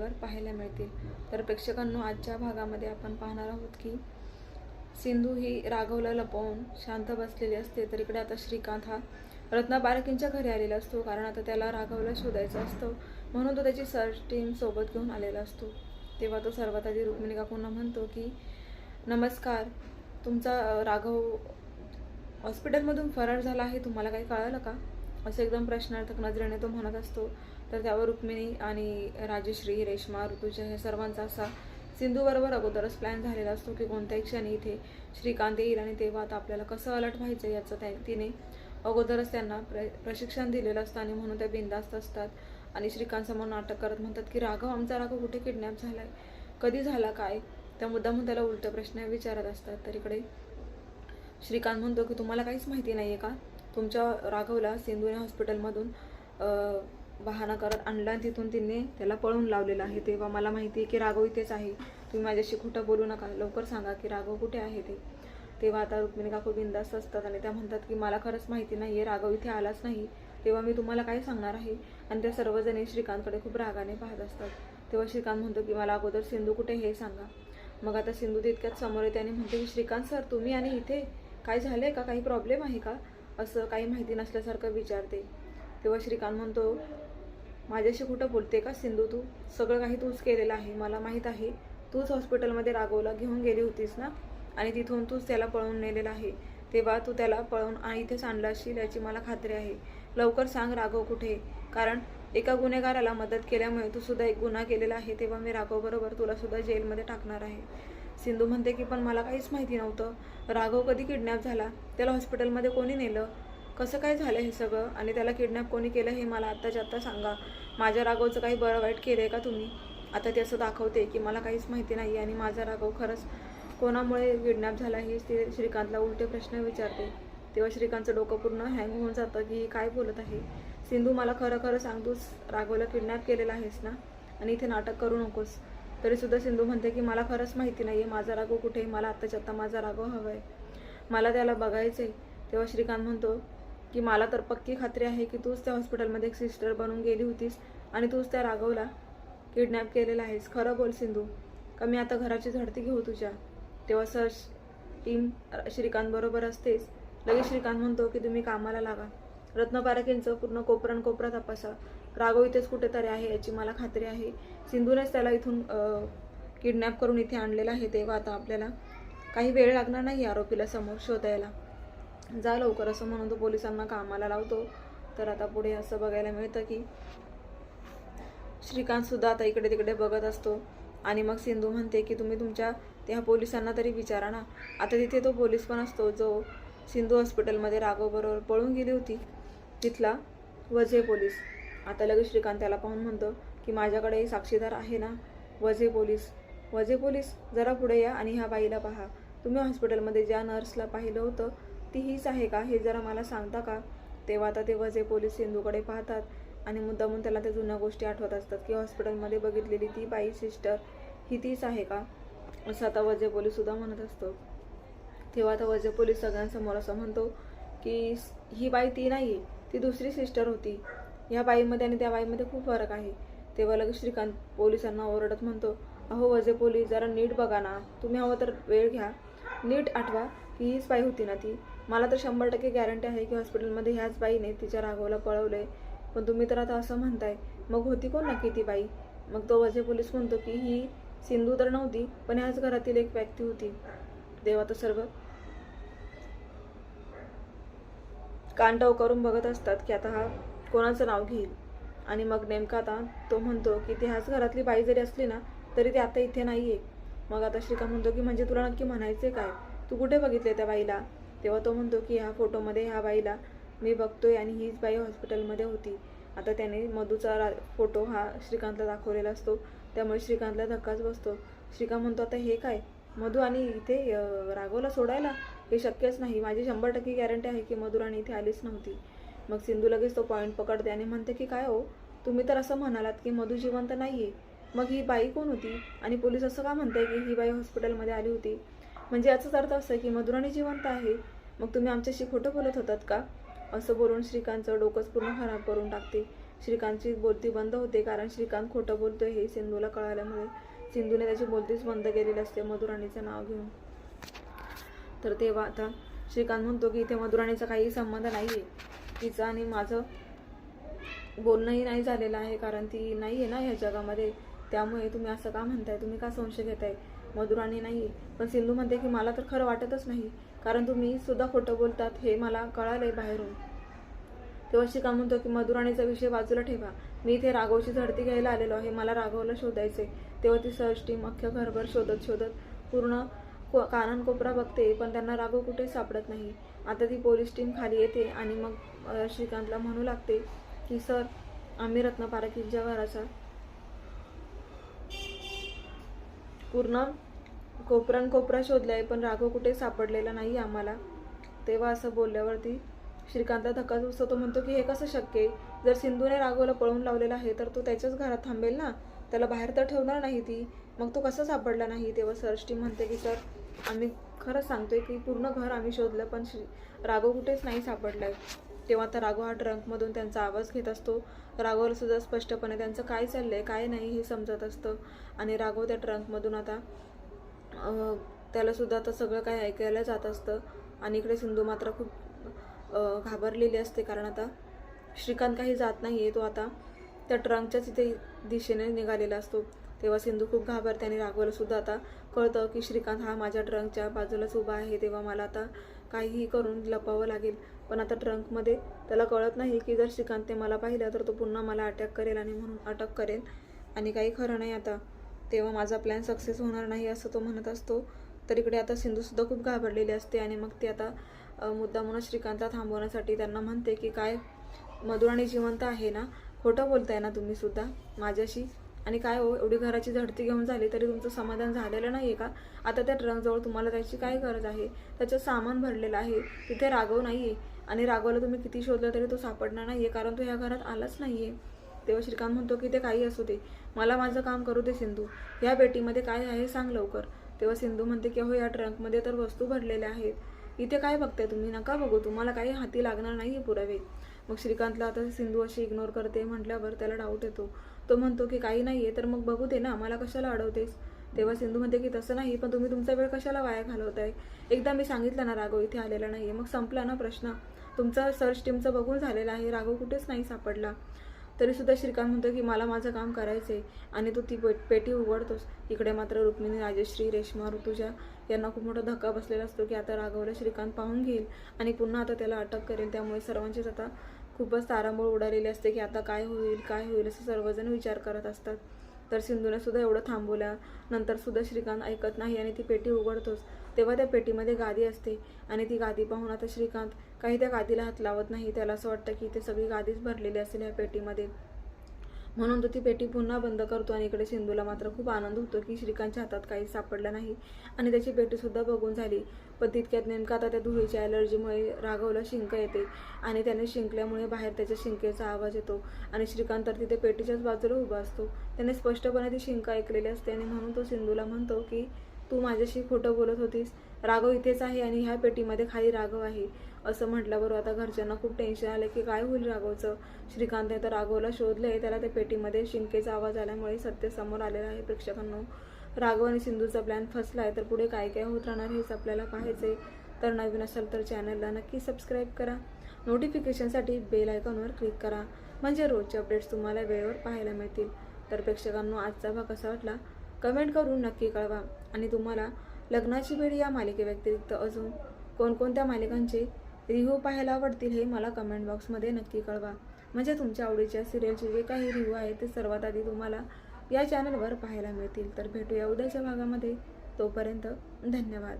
वर पाहायला मिळतील. तर प्रेक्षकांनो आजच्या भागामध्ये आपण पाहणार आहोत की सिंधू ही राघवला लपवून शांत बसलेली असते. तर इकडे आता श्रीकांत हा रत्ना बारकींच्या घरी आलेला असतो. कारण आता त्याला राघवला शोधायचं असतं. म्हणून तो त्याची सर्च टीम सोबत घेऊन आलेला असतो. तेव्हा तो सर्वात आधी रुक्मिणी काकूंना म्हणतो की नमस्कार तुमचा राघव हॉस्पिटलमधून फरार झाला आहे. तुम्हाला काही कळालं का? असं एकदम प्रश्नार्थक नजरेने तो म्हणत असतो. तर त्यावर रुक्मिणी आणि राजश्री रेश्मा ऋतुजा हे सर्वांचा असा सिंधूबरोबर अगोदरच प्लॅन झालेला असतो की कोणत्याही क्षणी इथे श्रीकांत येईल आणि तेव्हा आता आपल्याला कसं अलर्ट व्हायचं याचं त्या तिने अगोदरच त्यांना प्र प्रशिक्षण दिलेलं असतं आणि म्हणून त्या बिंदास्त असतात. आणि श्रीकांतसमोर नाटक करत म्हणतात की राघव आमचा राघव कुठे किडनॅप झाला आहे कधी झाला काय? त्या मुद्दामून त्याला उलट प्रश्न विचारत असतात. तर इकडे श्रीकांत म्हणतो की तुम्हाला काहीच माहिती नाही आहे का? तुमच्या राघवला सिंधूने हॉस्पिटलमधून बहाणा करत आणला आणि तिथून तिने त्याला पळून लावलेलं आहे. तेव्हा मला माहिती आहे की राघव इथेच आहे. तुम्ही माझ्याशी खोटं बोलू नका. लवकर सांगा की राघव कुठे आहे ते. तेव्हा आता रुक्मिणी काकू बिंदास्त असतात आणि त्या म्हणतात की मला खरंच माहिती नाही आहे राघव इथे आलाच नाही. तेव्हा मी तुम्हाला काय सांगणार आहे? आणि त्या सर्वजणी श्रीकांतकडे खूप रागाने पाहत असतात. तेव्हा श्रीकांत म्हणतो की मला अगोदर सिंधू कुठे हे सांगा. मग आता सिंधू तितक्यात समोर येते आणि म्हणते की श्रीकांत सर तुम्ही आणि इथे काय झालं आहे का? काही प्रॉब्लेम आहे का? असं काही माहिती नसल्यासारखं विचारते. तेव्हा श्रीकांत म्हणतो माझ्याशी कुठं बोलते का सिंधू तू? सगळं काही तूच केलेलं आहे मला माहीत आहे. तूच हॉस्पिटलमध्ये राघवला घेऊन गेली होतीस ना? आणि तिथून तूच त्याला पळवून नेलेला आहे. तेव्हा तू त्याला पळवून आणि इथेच आणला असशील याची मला खात्री आहे. लवकर सांग राघव कुठे कारण एका गुन्हेगाराला मदत केल्यामुळे तू सुद्धा एक गुन्हा केलेला आहे तेव्हा मी राघवबरोबर तुला सुद्धा जेलमध्ये टाकणार आहे. सिंधू म्हणते की पण मला काहीच माहिती नव्हतं. राघव कधी किडनॅप झाला? त्याला हॉस्पिटलमध्ये कोणी नेलं? कसं काय झालं हे सगळं? आणि त्याला किडनॅप कोणी केलं हे मला आत्ताच्या आत्ता सांगा. माझ्या राघवचं काही बरं वाईट केलं आहे का तुम्ही? आता ते असं दाखवते की मला काहीच माहिती नाही आणि माझा राघव खरंच कोणामुळे किडनॅप झाला हे ते श्रीकांतला उलटे प्रश्न विचारते. तेव्हा श्रीकांतचं डोकं पूर्ण हँग होऊन जातं की काय बोलत आहे? सिंधू मला खरं खरं सांगतोस राघवला किडनॅप केलेला आहेस ना? आणि इथे नाटक करू नकोस. तरीसुद्धा सिंधू म्हणते की मला खरंच माहिती नाही आहे माझा राघव कुठे आहे? मला आत्ताच्या आत्ता माझा राघव हवा आहे मला त्याला बघायचं आहे तेव्हा श्रीकांत म्हणतो की मला तर पक्की खात्री आहे की तूच त्या हॉस्पिटलमध्ये एक सिस्टर बनून गेली होतीस आणि तूच त्या राघवला किडनॅप केलेला आहेस. खरं बोल सिंधू. का मी आता घराची झडती घेऊ तुझ्या? तेव्हा सर टीम श्रीकांत बरोबर असतेच लगेच श्रीकांत म्हणतो की तुम्ही कामाला लागा. रत्नपारखेंचं पूर्ण कोपरण कोपरा तपासा. राघव इथेच कुठेतरी आहे याची मला खात्री आहे. सिंधूनेच त्याला इथून किडनॅप करून इथे आणलेलं आहे तेव्हा आता आपल्याला काही वेळ लागणार नाही आरोपीला समोर शोधायला. जा लवकर असं म्हणून तो पोलिसांना कामाला लावतो. तर आता पुढे असं बघायला मिळतं की श्रीकांत सुद्धा आता इकडे तिकडे बघत असतो. आणि मग सिंधू म्हणते की तुम्ही तुमच्या त्या पोलिसांना तरी विचारा ना. आता तिथे तो पोलीस पण असतो जो सिंधू हॉस्पिटलमध्ये राघवबरोबर पळून गेली होती. तिथला वझे पोलीस. आता लगेच श्रीकांत त्याला पाहून म्हणतो की माझ्याकडे साक्षीदार आहे ना. वझे पोलीस. वझे पोलीस जरा पुढे या आणि ह्या बाईला पहा. तुम्ही हॉस्पिटलमध्ये ज्या नर्सला पाहिलं होतं ती हीच आहे का? हे जरा मला सांगता का? तेव्हा आता ते जे पोलीस सिंधूकडे पाहतात आणि मुद्दामून त्याला त्या जुन्या गोष्टी आठवत असतात की हॉस्पिटलमध्ये बघितलेली ती बाई सिस्टर ही तीच आहे का? असं आता वजे पोलीससुद्धा म्हणत असतो. तेव्हा आता वजे पोलीस सगळ्यांसमोर असं म्हणतो की ही बाई ती नाही आहे ती दुसरी सिस्टर होती. ह्या बाईमध्ये आणि त्या बाईमध्ये खूप फरक आहे. तेव्हा लगेच श्रीकांत पोलिसांना ओरडत म्हणतो अहो वजे पोलीस जरा नीट बघा ना. तुम्ही हवं तर वेळ घ्या. नीट आठवा. की हीच बाई होती ना ती. मला तर शंभर टक्के गॅरंटी आहे की हॉस्पिटलमध्ये ह्याच बाईने तिच्या राघवला पळवलंय. पण तुम्ही तर आता असं म्हणताय. मग होती कोण नक्की ती बाई? मग तो वजे पोलीस म्हणतो की ही सिंधू तर नव्हती पण ह्याच घरातील एक व्यक्ती होती. देवा तो सर्व. कानटाव करून बघत असतात की आता हा कोणाचं नाव घेईल. आणि मग नेमका आता तो म्हणतो की ती ह्याच घरातली बाई जरी असली ना तरी ती आता इथे नाही आहे मग आता श्रीकांत म्हणतो की म्हणजे तुला नक्की म्हणायचे काय? तू कुठे बघितले त्या बाईला? तेव्हा तो म्हणतो की ह्या फोटोमध्ये ह्या बाईला मी बघतोय आणि हीच बाई हॉस्पिटलमध्ये होती. आता त्याने मधूचा रा फोटो हा श्रीकांतला दाखवलेला असतो. त्यामुळे श्रीकांतला धक्काच बसतो. श्रीकांत म्हणतो आता हे काय? मधू आणि इथे राघवला सोडायला? हे शक्यच नाही. माझी शंभर टक्के गॅरंटी आहे की मधुर आणि इथे आलीच नव्हती. मग सिंधू लगेच तो पॉईंट पकडते आणि म्हणते की काय हो? तुम्ही तर असं म्हणालात की मधू जिवंत नाही आहे मग ही बाई कोण होती? आणि पोलीस असं का म्हणते की ही बाई हॉस्पिटलमध्ये आली होती? म्हणजे याचाच अर्थ असं की मधुराणी जिवंत आहे मग तुम्ही आमच्याशी खोटं बोलत होतात का? असं बोलून श्रीकांतचं डोकंच पूर्ण खराब करून टाकते. श्रीकांतची बोलती बंद होते कारण श्रीकांत खोटं बोलतो हे सिंधूला कळाल्यामुळे. सिंधूने त्याची बोलतीच बंद केलेली असते मधुराणीचं नाव घेऊन. तर तेव्हा आता श्रीकांत म्हणतो की इथे मधुराणीचा काही संबंध नाही आहे तिचं आणि माझं बोलणंही नाही झालेलं आहे कारण ती नाही आहे ना ह्या जगामध्ये. त्यामुळे तुम्ही असं का म्हणताय? तुम्ही का संशय घेताय? मधुराणी नाही पण सिंधू म्हणते की मला तर खरं वाटतच नाही. कारण तुम्ही सुद्धा खोटं बोलतात हे मला कळालंय बाहेरून. तेव्हा श्रीकांत म्हणतो की मधुराणीचा विषय बाजूला ठेवा. मी इथे राघवची झडती घ्यायला आलेलो आहे मला राघवला शोधायचे तेव्हा ती सर्च टीम अख्ख्या घरभर शोधत शोधत पूर्ण को कानन कोपरा बघते पण त्यांना राघव कुठे सापडत नाही. आता ती पोलीस टीम खाली येते आणि मग श्रीकांतला म्हणू लागते की सर आम्ही रत्नपारखीच्या घराचा पूर्ण कोपरान कोपरा आहे पण राघव कुठे सापडलेला नाही आम्हाला. तेव्हा असं बोलल्यावरती श्रीकांतला धक्का बसतो तो म्हणतो की हे कसं शक्य आहे? जर सिंधूने राघवला पळून लावलेला आहे तर तो त्याच्याच घरात थांबेल ना? त्याला बाहेर तर ठेवणार नाही ती. मग तो कसा सापडला नाही? तेव्हा सर्च टीम म्हणते की सर आम्ही खरंच सांगतोय की पूर्ण घर आम्ही शोधलं पण श्री राघव कुठेच नाही सापडलाय. तेव्हा आता राघव हा ट्रंकमधून त्यांचा आवाज घेत असतो. राघवला सुद्धा स्पष्टपणे त्यांचं काय चाललंय काय नाही हे समजत असतं. आणि राघव त्या ट्रंकमधून आता त्यालासुद्धा त्याला सुद्धा आता सगळं काही ऐकायला जात असतं. आणि इकडे सिंधू मात्र खूप घाबरलेली असते कारण आता श्रीकांत काही जात नाही आहे तो आता त्या ट्रंकच्याच इथे दिशेने निघालेला असतो. तेव्हा सिंधू खूप घाबरते आणि राघवला सुद्धा आता कळतं की श्रीकांत हा माझ्या ट्रंकच्या बाजूलाच उभा आहे. तेव्हा मला आता काहीही करून लपावं लागेल. पण आता ट्रंकमध्ये त्याला कळत नाही की जर श्रीकांतने मला पाहिलं तर तो पुन्हा मला अटॅक करेल आणि म्हणून अटक करेल. आणि काही खरं नाही आता. तेव्हा माझा प्लॅन सक्सेस होणार नाही असं तो म्हणत असतो. तर इकडे आता सिंधूसुद्धा खूप घाबरलेली असते आणि मग ती आता मुद्दा मुद्दामूनच श्रीकांतला थांबवण्यासाठी त्यांना म्हणते की काय मधुराणी जिवंत आहे ना? खोटं बोलताय ना तुम्ही सुद्धा? माझ्याशी? आणि काय हो एवढी घराची झडती घेऊन झाली तरी तुमचं समाधान झालेलं नाही आहे का? आता त्या ट्रंकजवळ तुम्हाला त्याची काय गरज आहे? त्याचं सामान भरलेलं आहे. तिथे राघव नाही आहे आणि राघवला तुम्ही किती शोधलं तरी तो सापडणार नाही आहे कारण तो ह्या घरात आलाच नाही आहे तेव्हा श्रीकांत म्हणतो की ते काही असू दे. मला माझं काम करू दे सिंधू. या पेटीमध्ये काय आहे सांग लवकर. तेव्हा सिंधू म्हणते की हो या ट्रंकमध्ये तर वस्तू भरलेल्या आहेत. इथे काय बघताय तुम्ही? नका बघू. तुम्हाला काही हाती लागणार नाही आहे पुरावे. मग श्रीकांतला आता सिंधू अशी इग्नोर करते. म्हटल्यावर त्याला डाऊट येतो. तो म्हणतो की काही नाही आहे तर मग बघू दे ना. मला कशाला अडवतेस? तेव्हा सिंधू म्हणते की तसं नाही पण तुम्ही तुमचा वेळ कशाला वाया घालवताय? एकदा मी सांगितलं ना राघव इथे आलेला नाही आहे मग संपला ना प्रश्न. तुमचा सर्च टीमचं बघून झालेला आहे. राघव कुठेच नाही सापडला. तरीसुद्धा श्रीकांत म्हणतो की मला माझं काम करायचं आहे आणि तो ती पे- पेटी उघडतोस. इकडे मात्र रुक्मिणी राजश्री रेश्मा ऋतुजा यांना खूप मोठा धक्का बसलेला असतो की आता राघवला श्रीकांत पाहून घेईल आणि पुन्हा आता त्याला अटक करेल. त्यामुळे सर्वांचीच आता खूपच तारांबळ उडालेली असते की आता काय होईल काय होईल असं सर्वजण विचार करत असतात. तर सिंधूने सुद्धा एवढं थांबवल्या नंतरसुद्धा श्रीकांत ऐकत नाही आणि ती पेटी उघडतोच. तेव्हा त्या पेटीमध्ये गादी असते आणि ती गादी पाहून आता श्रीकांत काही त्या गादीला हात लावत नाही. त्याला असं वाटतं की ते सगळी गादीच भरलेली असेल या पेटीमध्ये. म्हणून तो ती पेटी पुन्हा बंद करतो आणि इकडे सिंधूला मात्र खूप आनंद होतो की श्रीकांतच्या हातात काही सापडलं नाही. आणि त्याची पेटीसुद्धा बघून झाली. पण तितक्यात नेमका आता त्या धुळीच्या ॲलर्जीमुळे राघवला शिंक येते. आणि त्याने शिंकल्यामुळे बाहेर त्याच्या शिंकेचा आवाज येतो. आणि श्रीकांत तर तिथे पेटीच्याच बाजूला उभा असतो. त्याने स्पष्टपणे ती शिंक ऐकलेली असते आणि म्हणून तो सिंधूला म्हणतो की तू माझ्याशी खोटं बोलत होतीस. राघव इथेच आहे आणि ह्या पेटीमध्ये खाली राघव आहे. असं म्हटल्याबरोबर आता घरच्यांना खूप टेन्शन आलं की काय होईल राघवचं? श्रीकांतने तर राघवला शोधलंय त्याला त्या पेटीमध्ये शिंकेचा आवाज आल्यामुळे सत्य समोर आलेलं आहे प्रेक्षकांनो. राघव आणि सिंधूचा प्लॅन फसला आहे तर पुढे काय काय होत राहणार हेच आपल्याला पाहायचे तर नवीन असेल तर चॅनलला नक्की सबस्क्राईब करा. नोटिफिकेशनसाठी बेल आयकॉनवर क्लिक करा. म्हणजे रोजचे अपडेट्स तुम्हाला वेळेवर पाहायला मिळतील. तर प्रेक्षकांनो आजचा भाग कसा वाटला? कमेंट करून नक्की कळवा. आणि तुम्हाला लग्नाची वेळ या मालिकेव्यतिरिक्त अजून कोणकोणत्या मालिकांचे रिव्ह्यू पाहायला आवडतील हे मला कमेंट बॉक्समध्ये नक्की कळवा. म्हणजे तुमच्या आवडीच्या सिरियलचे जे काही रिव्ह्यू आहेत ते सर्वात आधी तुम्हाला या चॅनलवर पाहायला मिळतील. तर भेटूया उद्याच्या भागामध्ये. तोपर्यंत धन्यवाद.